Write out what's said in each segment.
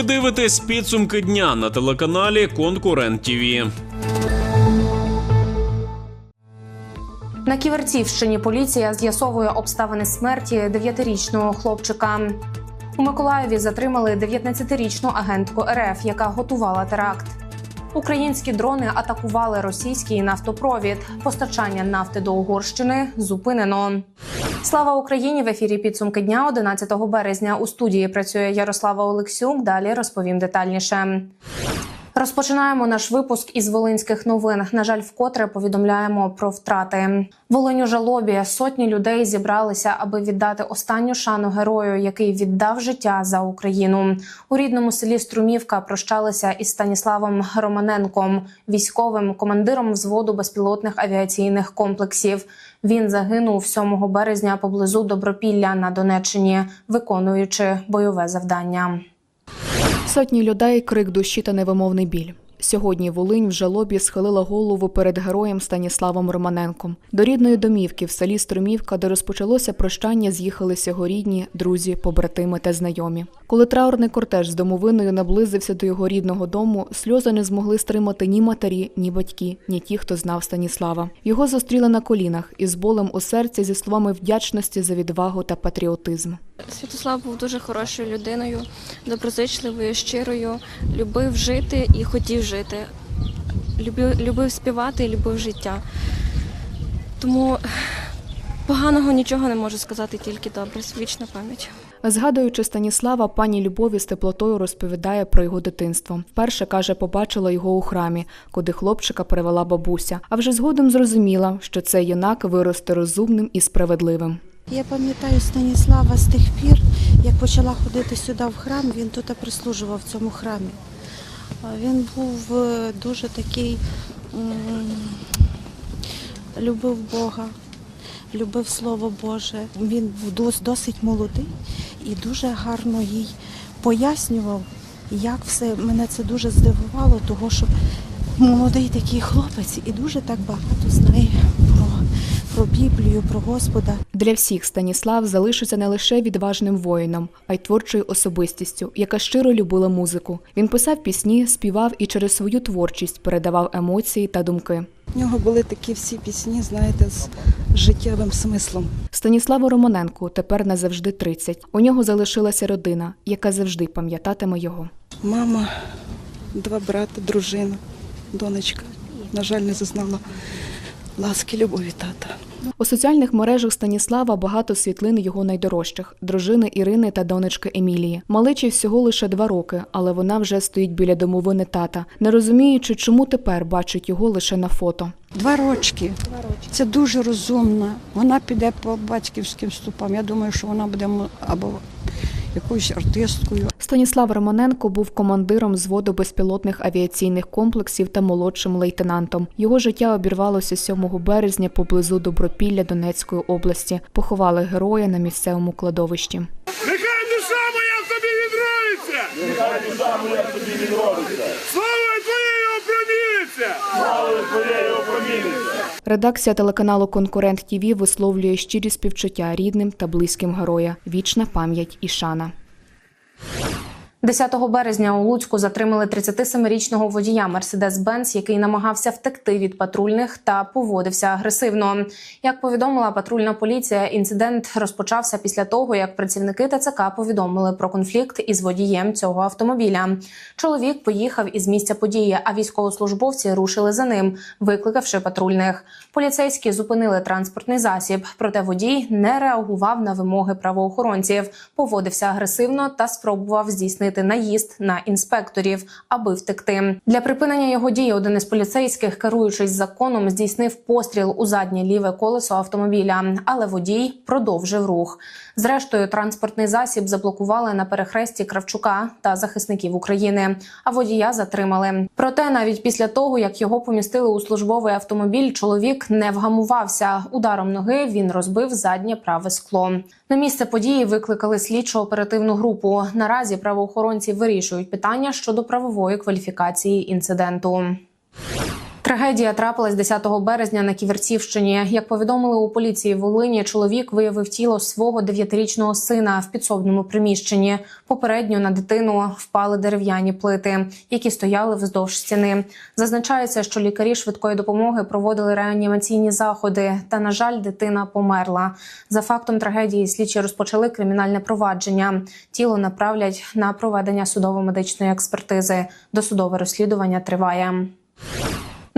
Ви дивитесь підсумки дня на телеканалі Конкурент ТІВІ. На Ківерцівщині поліція з'ясовує обставини смерті дев'ятирічного хлопчика. У Миколаєві затримали 19-річну агентку РФ, яка готувала теракт. Українські дрони атакували російський нафтопровід. Постачання нафти до Угорщини зупинено. Слава Україні! В ефірі підсумки дня 11 березня. У студії працює Ярослава Олексюк. Далі розповім детальніше. Розпочинаємо наш випуск із волинських новин. На жаль, вкотре повідомляємо про втрати. Волинь у жалобі сотні людей зібралися, аби віддати останню шану герою, який віддав життя за Україну. У рідному селі Струмівка прощалися із Станіславом Романенком, військовим командиром взводу безпілотних авіаційних комплексів. Він загинув 7 березня поблизу Добропілля на Донеччині, виконуючи бойове завдання. Сотні людей, крик душі та невимовний біль. Сьогодні Волинь в жалобі схилила голову перед героєм Станіславом Романенком. До рідної домівки в селі Струмівка, де розпочалося прощання, з'їхалися рідні, друзі, побратими та знайомі. Коли траурний кортеж з домовиною наблизився до його рідного дому, сльози не змогли стримати ні матері, ні батьки, ні ті, хто знав Станіслава. Його зустріли на колінах із болем у серці зі словами вдячності за відвагу та патріотизм. Святослав був дуже хорошою людиною, доброзичливою, щирою, любив жити і хотів жити. Любив, любив співати і любив життя. Тому поганого нічого не можу сказати, тільки добре, вічна пам'ять. Згадуючи Станіслава, пані Любові з теплотою розповідає про його дитинство. Вперше каже, побачила його у храмі, куди хлопчика привела бабуся. А вже згодом зрозуміла, що цей юнак виросте розумним і справедливим. Я пам'ятаю Станіслава з тих пір, як почала ходити сюди в храм, він тут прислужував в цьому храмі. Він був е, дуже такий, любив Бога, любив Слово Боже. Він був досить молодий і дуже гарно їй пояснював, як все. Мене це дуже здивувало, того що молодий такий хлопець і дуже так багато знає про, Біблію, про Господа. Для всіх Станіслав залишиться не лише відважним воїном, а й творчою особистістю, яка щиро любила музику. Він писав пісні, співав і через свою творчість передавав емоції та думки. У нього були такі всі пісні, знаєте, з життєвим смислом. Станіславу Романенку тепер назавжди 30. У нього залишилася родина, яка завжди пам'ятатиме його. Мама, два брати, дружина, донечка. На жаль, не зазнала ласки, любові тата. У соціальних мережах Станіслава багато світлин його найдорожчих дружини Ірини та донечки Емілії. Малечі всього лише два роки, але вона вже стоїть біля домовини тата, не розуміючи, чому тепер бачить його лише на фото. Два рочки. Це дуже розумна. Вона піде по батьківським ступам. Я думаю, що вона буде або якоюсь артисткою, Станіслав Романенко був командиром зводу безпілотних авіаційних комплексів та молодшим лейтенантом. Його життя обірвалося 7 березня поблизу Добропілля Донецької області. Поховали героя на місцевому кладовищі. Редакція телеканалу Конкурент ТІВІ висловлює щирі співчуття рідним та близьким героя. Вічна пам'ять і шана. 10 березня у Луцьку затримали 37-річного водія Mercedes-Benz, який намагався втекти від патрульних та поводився агресивно. Як повідомила патрульна поліція, інцидент розпочався після того, як працівники ТЦК повідомили про конфлікт із водієм цього автомобіля. Чоловік поїхав із місця події, а військовослужбовці рушили за ним, викликавши патрульних. Поліцейські зупинили транспортний засіб, проте водій не реагував на вимоги правоохоронців, поводився агресивно та спробував здійснити наїзд на інспекторів, аби втекти. Для припинення його дії один із поліцейських, керуючись законом, здійснив постріл у заднє ліве колесо автомобіля, але водій продовжив рух. Зрештою, транспортний засіб заблокували на перехресті Кравчука та захисників України. А водія затримали. Проте, навіть після того, як його помістили у службовий автомобіль, чоловік не вгамувався. Ударом ноги він розбив заднє праве скло. На місце події викликали слідчо-оперативну групу. Наразі правоохоронці вирішують питання щодо правової кваліфікації інциденту. Трагедія трапилась 10 березня на Ківерцівщині. Як повідомили у поліції Волині, чоловік виявив тіло свого дев'ятирічного сина в підсобному приміщенні. Попередньо на дитину впали дерев'яні плити, які стояли вздовж стіни. Зазначається, що лікарі швидкої допомоги проводили реанімаційні заходи. Та на жаль, дитина померла. За фактом трагедії слідчі розпочали кримінальне провадження. Тіло направлять на проведення судово-медичної експертизи. Досудове розслідування триває.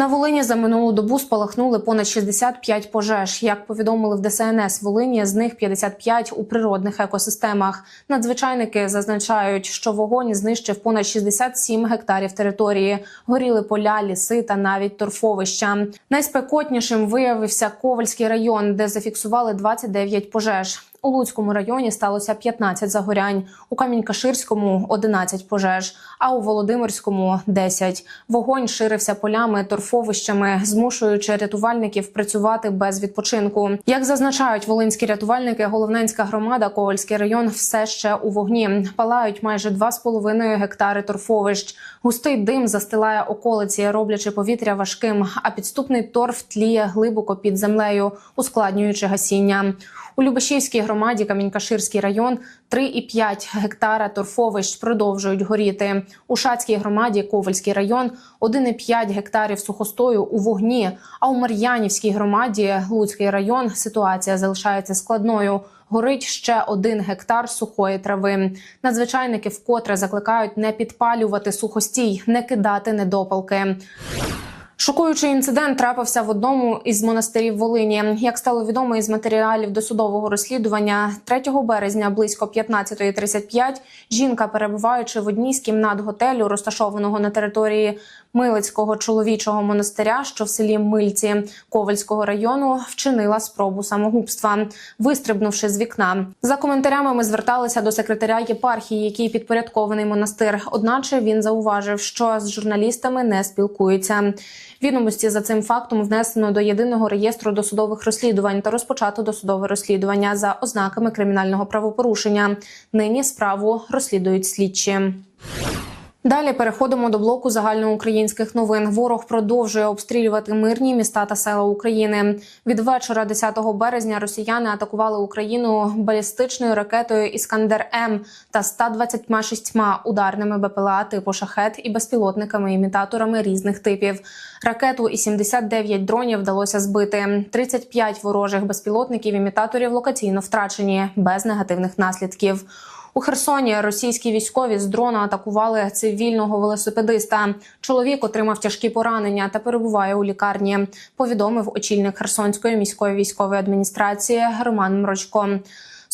На Волині за минулу добу спалахнули понад 65 пожеж. Як повідомили в ДСНС Волині, з них 55 у природних екосистемах. Надзвичайники зазначають, що вогонь знищив понад 67 гектарів території. Горіли поля, ліси та навіть торфовища. Найспекотнішим виявився Ковальський район, де зафіксували 29 пожеж. У Луцькому районі сталося 15 загорянь, у Камінь-Каширському – 11 пожеж, а у Володимирському – 10. Вогонь ширився полями, торфовищами, змушуючи рятувальників працювати без відпочинку. Як зазначають волинські рятувальники, Головненська громада, Ковальський район все ще у вогні. Палають майже 2,5 гектари торфовищ. Густий дим застилає околиці, роблячи повітря важким, а підступний торф тліє глибоко під землею, ускладнюючи гасіння. У Любешівській громаді Камінькаширський район 3,5 гектара торфовищ продовжують горіти. У Шацькій громаді Ковальський район 1,5 гектарів сухостою у вогні. А у Мар'янівській громаді Луцький район ситуація залишається складною. Горить ще один гектар сухої трави. Надзвичайники вкотре закликають не підпалювати сухостій, не кидати недопалки. Шокуючий інцидент трапився в одному із монастирів Волині. Як стало відомо із матеріалів досудового розслідування, 3 березня близько 15.35 жінка, перебуваючи в одній з кімнат готелю, розташованого на території Милицького чоловічого монастиря, що в селі Мильці Ковальського району, вчинила спробу самогубства, вистрибнувши з вікна. За коментарями ми зверталися до секретаря єпархії, який підпорядкований монастир. Одначе він зауважив, що з журналістами не спілкується. Відомості за цим фактом внесено до єдиного реєстру досудових розслідувань та розпочато досудове розслідування за ознаками кримінального правопорушення. Нині справу розслідують слідчі. Далі переходимо до блоку загальноукраїнських новин. Ворог продовжує обстрілювати мирні міста та села України. Від вечора 10 березня росіяни атакували Україну балістичною ракетою Іскандер М та 126 ударними БПЛА типу шахет і безпілотниками-імітаторами різних типів. Ракету і 79 дронів вдалося збити. 35 ворожих безпілотників-імітаторів локаційно втрачені без негативних наслідків. У Херсоні російські військові з дрона атакували цивільного велосипедиста. Чоловік отримав тяжкі поранення та перебуває у лікарні. Повідомив очільник Херсонської міської військової адміністрації Роман Мрочко.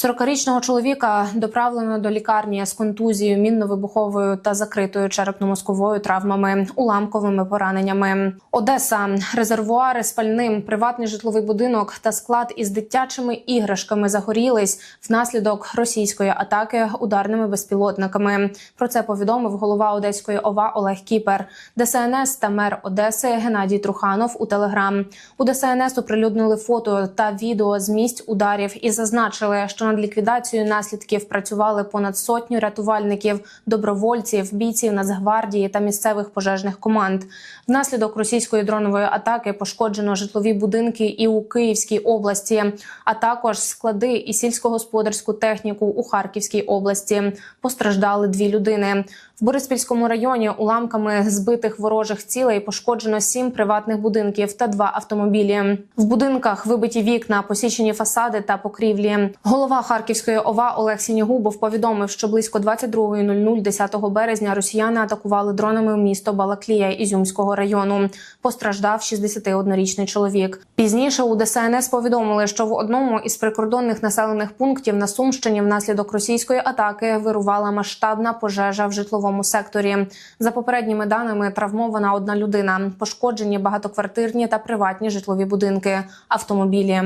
40-річного чоловіка доправлено до лікарні з контузією, мінно-вибуховою та закритою черепно-мозковою травмами, уламковими пораненнями. Одеса, резервуари з пальним, приватний житловий будинок та склад із дитячими іграшками загорілись внаслідок російської атаки ударними безпілотниками. Про це повідомив голова Одеської ОВА Олег Кіпер. ДСНС та мер Одеси Геннадій Труханов у Телеграм. У ДСНС оприлюднили фото та відео з місць ударів і зазначили, що над ліквідацією наслідків працювали понад сотню рятувальників, добровольців, бійців Нацгвардії та місцевих пожежних команд. Внаслідок російської дронової атаки пошкоджено житлові будинки і у Київській області, а також склади і сільськогосподарську техніку у Харківській області. Постраждали дві людини. В Бориспільському районі уламками збитих ворожих цілей пошкоджено сім приватних будинків та два автомобілі. В будинках вибиті вікна, посічені фасади та покрівлі. Голова Харківської ОВА Олег Сінігубов повідомив, що близько 22.00 10 березня росіяни атакували дронами місто Балаклія Ізюмського району. Постраждав 61-річний чоловік. Пізніше у ДСНС повідомили, що в одному із прикордонних населених пунктів на Сумщині внаслідок російської атаки вирувала масштабна пожежа в житловому секторі. За попередніми даними, травмована одна людина, пошкоджені багатоквартирні та приватні житлові будинки, автомобілі.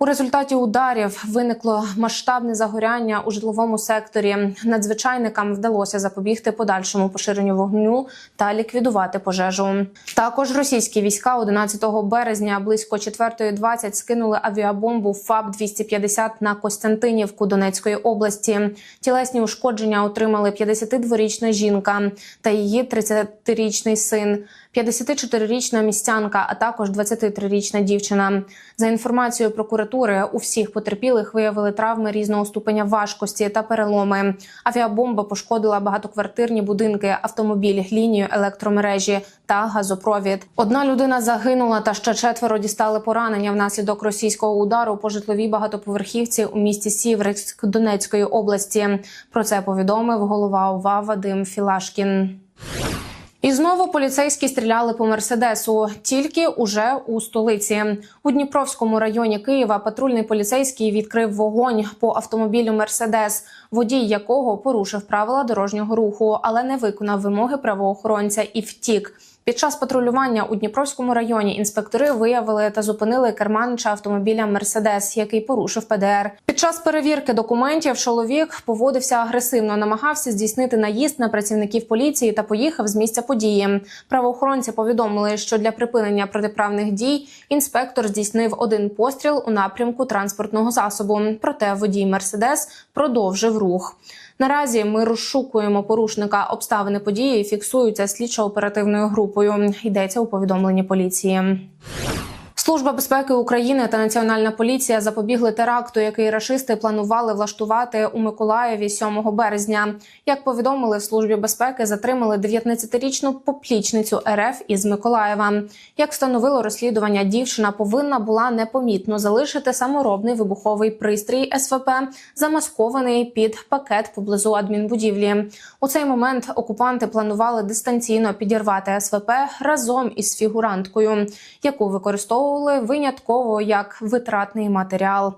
У результаті ударів виникло масштабне загоряння у житловому секторі. Надзвичайникам вдалося запобігти подальшому поширенню вогню та ліквідувати пожежу. Також російські війська 11 березня близько 4.20 скинули авіабомбу ФАБ 250 на Костянтинівку Донецької області. Тілесні ушкодження отримали 52-річна жінка та її 30-річний син. 54-річна містянка, а також 23-річна дівчина. За інформацією прокуратури, у всіх потерпілих виявили травми різного ступеня важкості та переломи. Авіабомба пошкодила багатоквартирні будинки, автомобіль, лінію електромережі та газопровід. Одна людина загинула, та ще четверо дістали поранення внаслідок російського удару по житловій багатоповерхівці у місті Сіверськ Донецької області. Про це повідомив голова ОВА Вадим Філашкін. І знову поліцейські стріляли по мерседесу, тільки уже у столиці. У Дніпровському районі Києва патрульний поліцейський відкрив вогонь по автомобілю Мерседес, водій якого порушив правила дорожнього руху, але не виконав вимоги правоохоронця і втік. Під час патрулювання у Дніпровському районі інспектори виявили та зупинили керманича автомобіля Мерседес, який порушив ПДР. Час перевірки документів чоловік поводився агресивно, намагався здійснити наїзд на працівників поліції та поїхав з місця події. Правоохоронці повідомили, що для припинення протиправних дій інспектор здійснив один постріл у напрямку транспортного засобу. Проте водій Мерседес продовжив рух. Наразі ми розшукуємо порушника. Обставини події фіксуються слідчо-оперативною групою. Йдеться у повідомленні поліції. Служба безпеки України та Національна поліція запобігли теракту, який рашисти планували влаштувати у Миколаєві 7 березня. Як повідомили в службі безпеки, затримали 19-річну поплічницю РФ із Миколаєва. Як встановило розслідування, дівчина повинна була непомітно залишити саморобний вибуховий пристрій СВП, замаскований під пакет поблизу адмінбудівлі. У цей момент окупанти планували дистанційно підірвати СВП разом із фігуранткою, яку використовували винятково як витратний матеріал.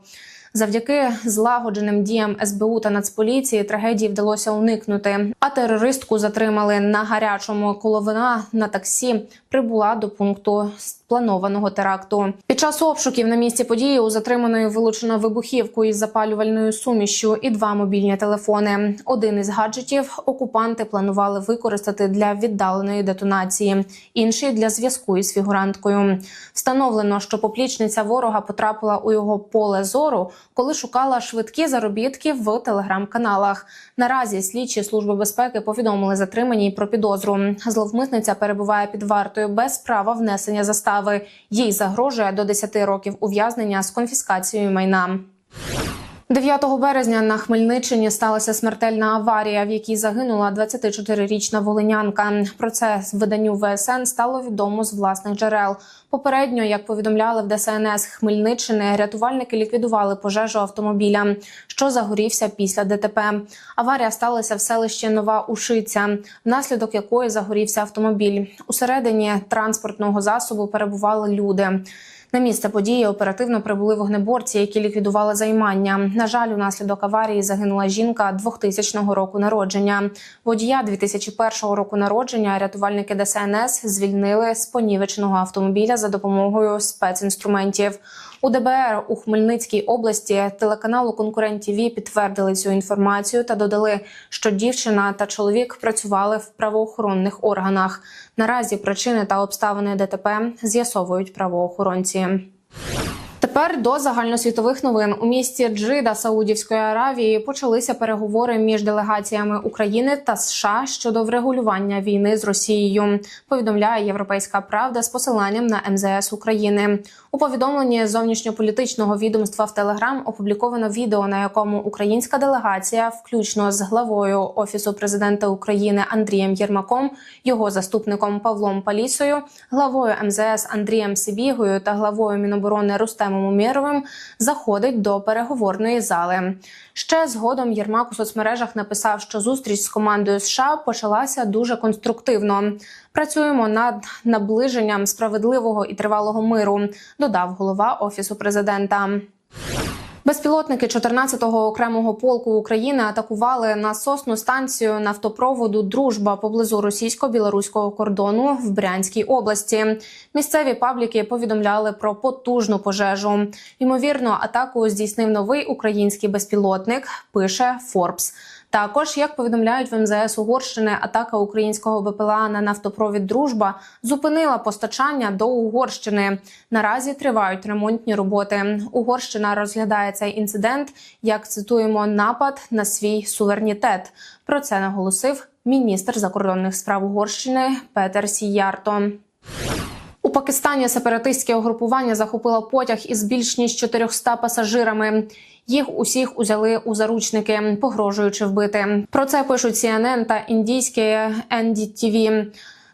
Завдяки злагодженим діям СБУ та Нацполіції трагедії вдалося уникнути. А терористку затримали на гарячому, коли вона на таксі прибула до пункту планованого теракту. Під час обшуків на місці події у затриманої вилучено вибухівку із запалювальною сумішчю і два мобільні телефони. Один із гаджетів окупанти планували використати для віддаленої детонації, інший для зв'язку із фігуранткою. Встановлено, що поплічниця ворога потрапила у його поле зору, коли шукала швидкі заробітки в телеграм-каналах. Наразі слідчі служби безпеки повідомили затриманій про підозру. Зловмисниця перебуває під вартою без права внесення застави. Їй загрожує до 10 років ув'язнення з конфіскацією майна. 9 березня на Хмельниччині сталася смертельна аварія, в якій загинула 24-річна волинянка. Про це виданню ВСН стало відомо з власних джерел. Попередньо, як повідомляли в ДСНС Хмельниччини, рятувальники ліквідували пожежу автомобіля, що загорівся після ДТП. Аварія сталася в селищі Нова Ушиця, внаслідок якої загорівся автомобіль. Усередині транспортного засобу перебували люди. На місце події оперативно прибули вогнеборці, які ліквідували займання. На жаль, унаслідок аварії загинула жінка 2000 року народження. Водія 2001 року народження рятувальники ДСНС звільнили з понівеченого автомобіля за допомогою спецінструментів. У ДБР у Хмельницькій області телеканалу Конкурент ТІВІ підтвердили цю інформацію та додали, що дівчина та чоловік працювали в правоохоронних органах. Наразі причини та обставини ДТП з'ясовують правоохоронці. Тепер до загальносвітових новин у місті Джида Саудівської Аравії почалися переговори між делегаціями України та США щодо врегулювання війни з Росією. Повідомляє Європейська Правда з посиланням на МЗС України. У повідомленні зовнішньополітичного відомства в Телеграм опубліковано відео, на якому українська делегація, включно з главою офісу президента України Андрієм Єрмаком, його заступником Павлом Палісою, главою МЗС Андрієм Сибігою та главою Міноборони Рустемом Умєровим, заходить до переговорної зали. Ще згодом Єрмак у соцмережах написав, що зустріч з командою США почалася дуже конструктивно. Працюємо над наближенням справедливого і тривалого миру, додав голова офісу президента. Безпілотники 14-го окремого полку України атакували насосну станцію нафтопроводу Дружба поблизу російсько-білоруського кордону в Брянській області. Місцеві пабліки повідомляли про потужну пожежу. Ймовірно, атаку здійснив новий український безпілотник. Пише Форбс. Також, як повідомляють в МЗС Угорщини, атака українського БПЛА на нафтопровід Дружба зупинила постачання до Угорщини. Наразі тривають ремонтні роботи. Угорщина розглядає цей інцидент як цитуємо напад на свій суверенітет. Про це наголосив міністр закордонних справ Угорщини Петер Сіярто. Пакистані сепаратистське угрупування захопило потяг із більш ніж 400 пасажирами. Їх усіх узяли у заручники, погрожуючи вбити. Про це пишуть CNN та індійське NDTV.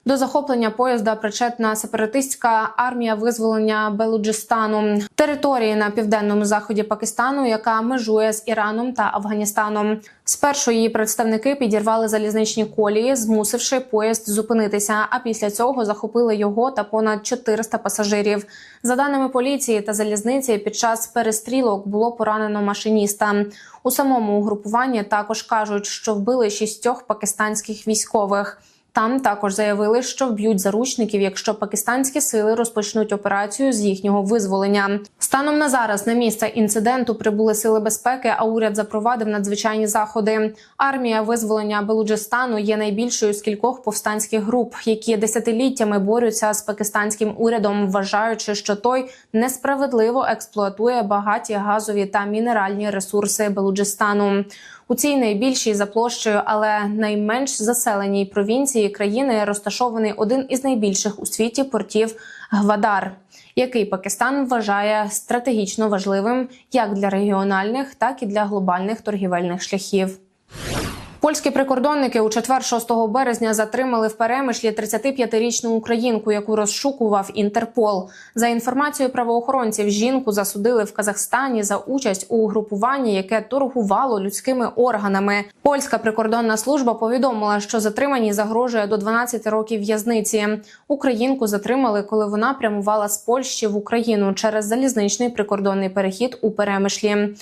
До захоплення поїзда причетна сепаратистська армія визволення Белуджистану, території на південному заході Пакистану, яка межує з Іраном та Афганістаном. Спершу її представники підірвали залізничні колії, змусивши поїзд зупинитися. А після цього захопили його та понад 400 пасажирів. За даними поліції та залізниці, під час перестрілок було поранено машиніста. У самому угрупуванні також кажуть, що вбили шістьох пакистанських військових. Там також заявили, що вб'ють заручників, якщо пакистанські сили розпочнуть операцію з їхнього визволення. Станом на зараз на місце інциденту прибули сили безпеки, а уряд запровадив надзвичайні заходи. Армія визволення Белуджистану є найбільшою з кількох повстанських груп, які десятиліттями борються з пакистанським урядом, вважаючи, що той несправедливо експлуатує багаті газові та мінеральні ресурси Белуджистану. У цій найбільшій за площею, але найменш заселеній провінції країни розташований один із найбільших у світі портів Гвадар, який Пакистан вважає стратегічно важливим як для регіональних, так і для глобальних торгівельних шляхів. Польські прикордонники у четвер 6 березня затримали в перемишлі 35-річну українку, яку розшукував Інтерпол. За інформацією правоохоронців, жінку засудили в Казахстані за участь у угрупуванні, яке торгувало людськими органами. Польська прикордонна служба повідомила, що затриманій загрожує до 12 років в'язниці. Українку затримали, коли вона прямувала з Польщі в Україну через залізничний прикордонний перехід у перемишлі.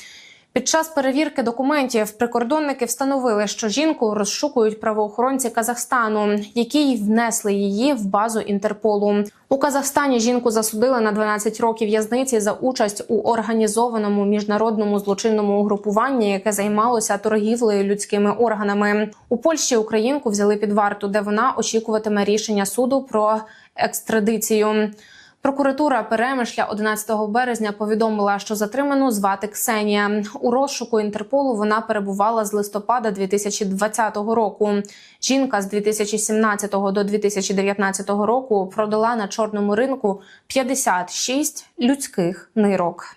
Під час перевірки документів прикордонники встановили, що жінку розшукують правоохоронці Казахстану, які й внесли її в базу Інтерполу. У Казахстані жінку засудили на 12 років в'язниці за участь у організованому міжнародному злочинному угрупуванні, яке займалося торгівлею людськими органами. У Польщі українку взяли під варту, де вона очікуватиме рішення суду про екстрадицію. Прокуратура Перемишля 11 березня повідомила, що затриману звати Ксенія. У розшуку Інтерполу вона перебувала з листопада 2020 року. Жінка з 2017 до 2019 року продала на чорному ринку 56 людських нирок.